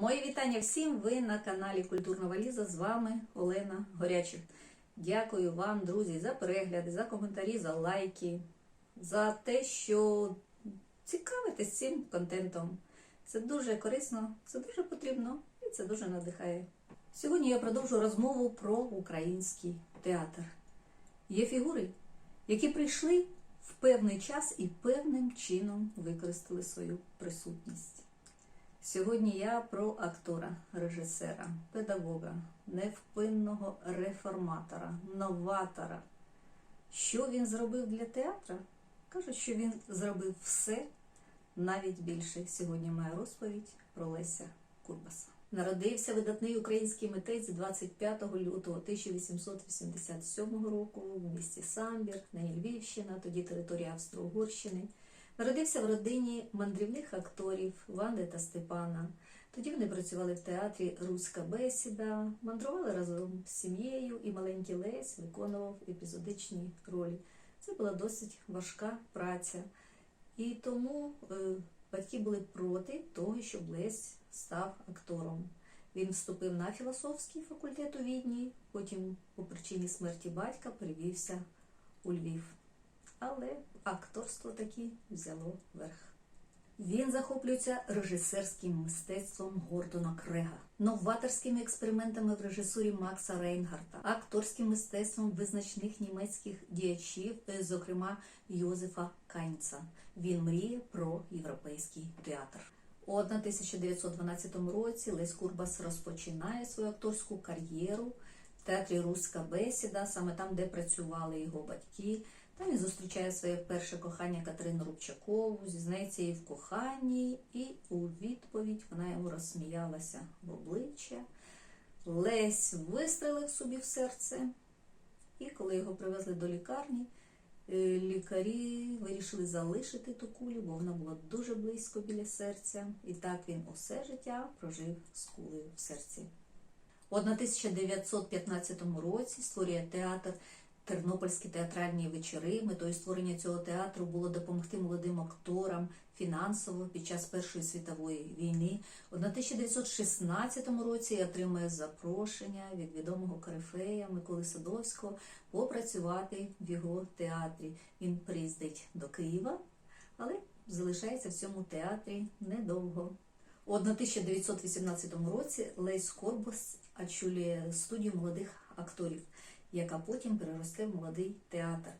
Мої вітання всім! Ви на каналі Культурна Валіза. З вами Олена Горячих. Дякую вам, друзі, за перегляди, за коментарі, за лайки, за те, що цікавитесь цим контентом. Це дуже корисно, це дуже потрібно і це дуже надихає. Сьогодні я продовжу розмову про український театр. Є фігури, які прийшли в певний час і певним чином використали свою присутність. Сьогодні я про актора, режисера, педагога, невпинного реформатора, новатора. Що він зробив для театра? Кажуть, що він зробив все, навіть більше. Сьогодні моя розповідь про Леся Курбаса. Народився видатний український митець 25 лютого 1887 року в місті Самбір, нині Львівщина, тоді територія Австро-Угорщини. Народився в родині мандрівних акторів Ванди та Степана. Тоді вони працювали в театрі Руська бесіда, мандрували разом з сім'єю, і маленький Лесь виконував епізодичні ролі. Це була досить важка праця. І тому е, батьки були проти того, щоб Лесь став актором. Він вступив на філософський факультет у Відні, потім, по причині смерті батька, перевівся у Львів. Але акторство таки взяло верх. Він захоплюється режисерським мистецтвом Гордона Крега, новаторськими експериментами в режисурі Макса Рейнгарта, акторським мистецтвом визначних німецьких діячів, е, зокрема Йозефа Кайнца. Він мріє про європейський театр. У 1912 році Лесь Курбас розпочинає свою акторську кар'єру в театрі Руська бесіда, саме там, де працювали його батьки. Там він зустрічає своє перше кохання Катерину Рубчакову, зізнається їй в коханні, і у відповідь вона йому розсміялася в обличчя. Лесь вистрелив собі в серце, і коли його привезли до лікарні, е, лікарі вирішили залишити ту кулю, бо вона була дуже близько біля серця. І так він усе життя прожив з кулею в серці. У 1915 році створює театр Тернопільські театральні вечори. Метою створення цього театру було допомогти молодим акторам фінансово під час Першої світової війни. У 1916 році отримує запрошення від відомого корифея Миколи Садовського попрацювати в його театрі. Він приїздить до Києва, але залишається в цьому театрі недовго. У 1918 році Лесь Корбус очолює студію молодих акторів яка потім переросте в молодий театр.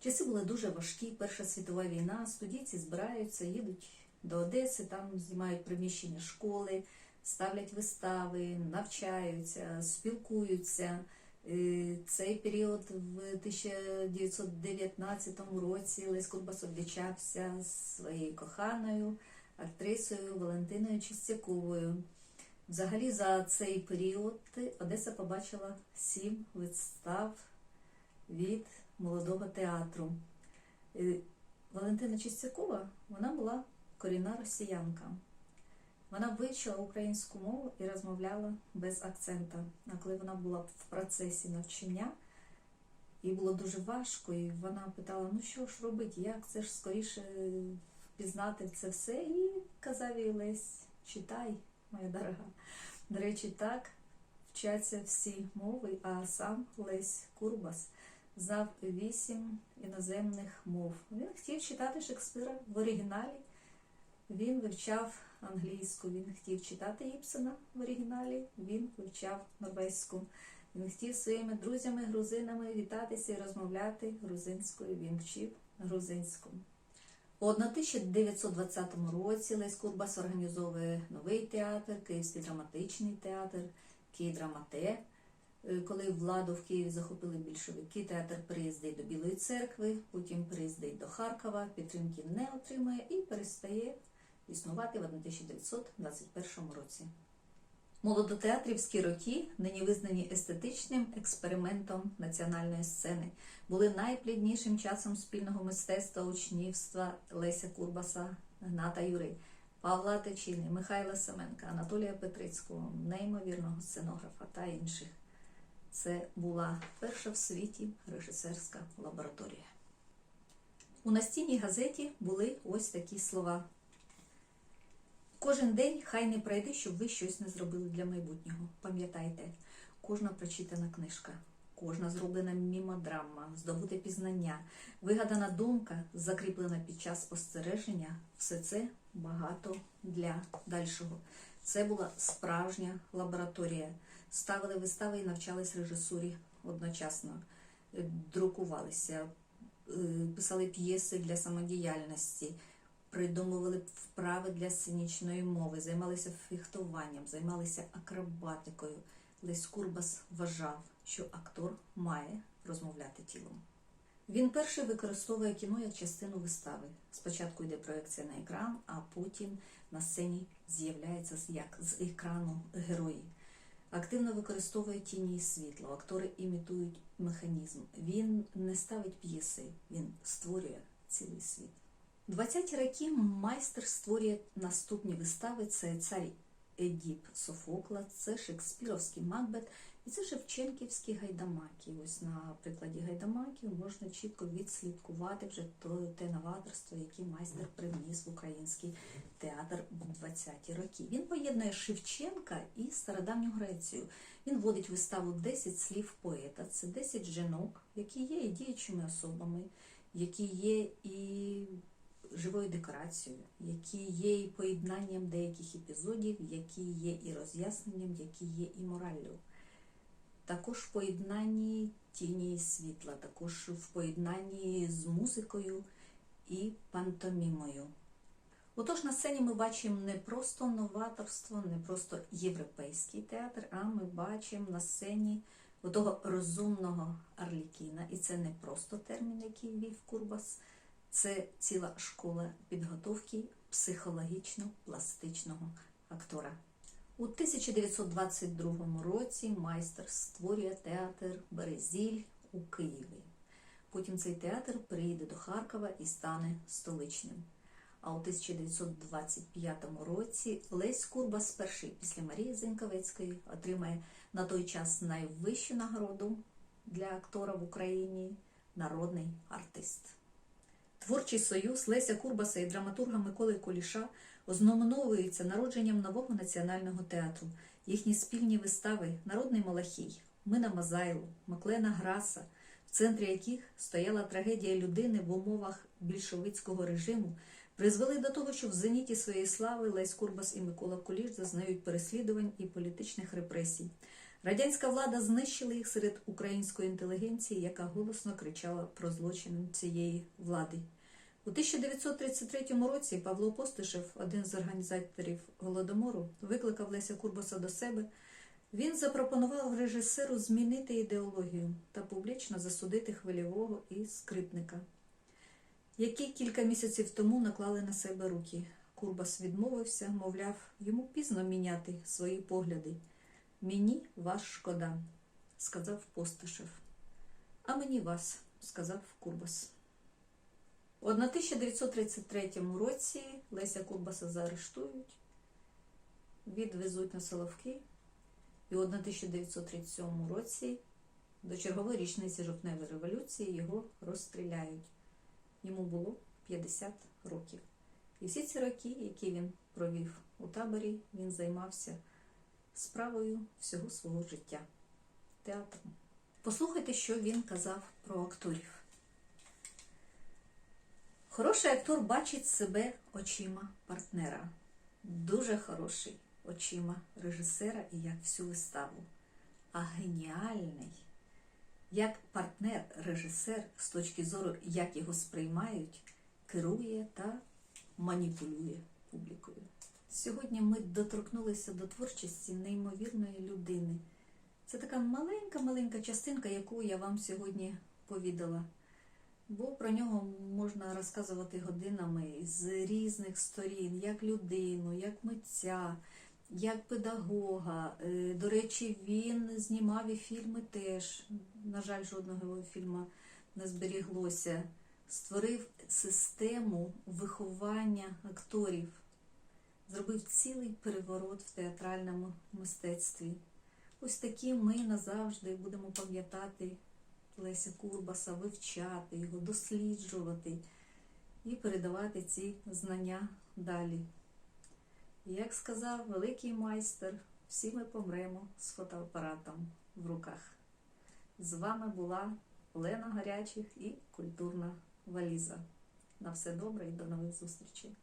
Часи були дуже важкі. Перша світова війна, студійці збираються, їдуть до Одеси, там знімають приміщення школи, ставлять вистави, навчаються, спілкуються. Е, Цей період в 1919 році Лесь Курбас обвічався з своєю коханою актрисою Валентиною Чистяковою. Взагалі за цей період Одеса побачила сім вистав від молодого театру. Е, Валентина Чистякова вона була корінна росіянка. Вона вивчила українську мову і розмовляла без акцента. А коли вона була в процесі навчання, їй було дуже важко, і вона питала: ну що ж робити, як це ж скоріше впізнати це все? І казав їй Лесь, читай моя дорога. До речі, так вчаться всі мови, а сам Лесь Курбас знав вісім іноземних мов. Він хотів читати Шекспира в оригіналі. Він вивчав англійську, він хотів читати Іпсена в оригіналі, він вивчав норвезьку. Він хотів своїми друзями-грузинами вітатися і розмовляти грузинською. Він вчив грузинську. У 1920 році Лесь Курбас організовує новий театр, Київський драматичний театр, Київдрамате. Коли владу в Києві захопили більшовики, театр приїздить до Білої церкви, потім приїздить до Харкова, підтримки не отримує і перестає існувати в 1921 році. Молодотеатрівські роки нині визнані естетичним експериментом національної сцени, були найпліднішим часом спільного мистецтва учнівства Леся Курбаса, Гната Юри, Павла Течини, Михайла Семенка, Анатолія Петрицького, неймовірного сценографа та інших. Це була перша в світі режисерська лабораторія. У настінній газеті були ось такі слова. Кожен день хай не пройде, щоб ви щось не зробили для майбутнього. Пам'ятайте, кожна прочитана книжка, кожна зроблена мімодрама, здобуте пізнання, вигадана думка, закріплена під час спостереження, все це багато для дальшого. Це була справжня лабораторія. Ставили вистави і навчались режисурі одночасно, Е, друкувалися, е, писали п'єси для самодіяльності, придумували вправи для сценічної мови, займалися фехтуванням, займалися акробатикою. Лесь Курбас вважав, що актор має розмовляти тілом. Він перший використовує кіно як частину вистави. Спочатку йде проекція на екран, а потім на сцені з'являється як з екрану герої. Активно використовує тіні і світло. Актори імітують механізм. Він не ставить п'єси, він створює цілий світ. 20-ті роки майстер створює наступні вистави: це цар Едіп Софокла, це Шекспіровський Макбет і це Шевченківські гайдамаки. Ось на прикладі гайдамаків можна чітко відслідкувати вже те новаторство, яке майстер привніс в український театр в 20-ті роки. Він поєднує Шевченка і стародавню Грецію. Він вводить виставу 10 слів поета. Це 10 жінок, які є і діючими особами, які є і живою декорацією, які є і поєднанням деяких епізодів, які є і роз'ясненням, які є і мораллю. Також в поєднанні тіні і світла, також в поєднанні з музикою і пантомімою. Отож, на сцені ми бачимо не просто новаторство, не просто європейський театр, а ми бачимо на сцені отого розумного Арлікіна. І це не просто термін, який ввів Курбас, це ціла школа підготовки психологічно-пластичного актора. У 1922 році майстер створює театр Березіль у Києві. Потім цей театр переїде до Харкова і стане столичним. А у 1925 році Лесь Курбас перший після Марії Зеньковецької отримає на той час найвищу нагороду для актора в Україні народний артист. Творчий союз Леся Курбаса і драматурга Миколи Куліша ознаменовується народженням нового національного театру. Їхні спільні вистави Народний Малахій, Мина Мазайло, Маклена Граса, в центрі яких стояла трагедія людини в умовах більшовицького режиму, призвели до того, що в зеніті своєї слави Лесь Курбас і Микола Куліш зазнають переслідувань і політичних репресій. Радянська влада знищила їх серед української інтелігенції, яка голосно кричала про злочин цієї влади. У 1933 році Павло Постишев, один з організаторів Голодомору, викликав Леся Курбаса до себе. Він запропонував режисеру змінити ідеологію та публічно засудити хвильового і скрипника, які кілька місяців тому наклали на себе руки. Курбас відмовився, мовляв, йому пізно міняти свої погляди. Мені вас шкода, сказав Постишев. А мені вас, сказав Курбас. У 1933 році Леся Курбаса заарештують, відвезуть на Соловки, і у 1937 році до чергової річниці жовтневої революції його розстріляють. Йому було 50 років. І всі ці роки, які він провів у таборі, він займався справою всього свого життя театром. Послухайте, що він казав про акторів. Хороший актор бачить себе очима партнера. Дуже хороший очима режисера і як всю виставу. А геніальний, як партнер, режисер з точки зору, як його сприймають, керує та маніпулює публікою. Сьогодні ми доторкнулися до творчості неймовірної людини. Це така маленька-маленька частинка, яку я вам сьогодні повідала. Бо про нього можна розказувати годинами з різних сторін, як людину, як митця, як педагога. Е, До речі, він знімав і фільми теж. На жаль, жодного його фільму не зберіглося. Створив систему виховання акторів, зробив цілий переворот в театральному мистецтві. Ось такі ми назавжди будемо пам'ятати Леся Курбаса, вивчати його, досліджувати і передавати ці знання далі. Як сказав великий майстер, всі ми помремо з фотоапаратом в руках. З вами була Олена Гарячих і культурна валіза. На все добре і до нових зустрічей!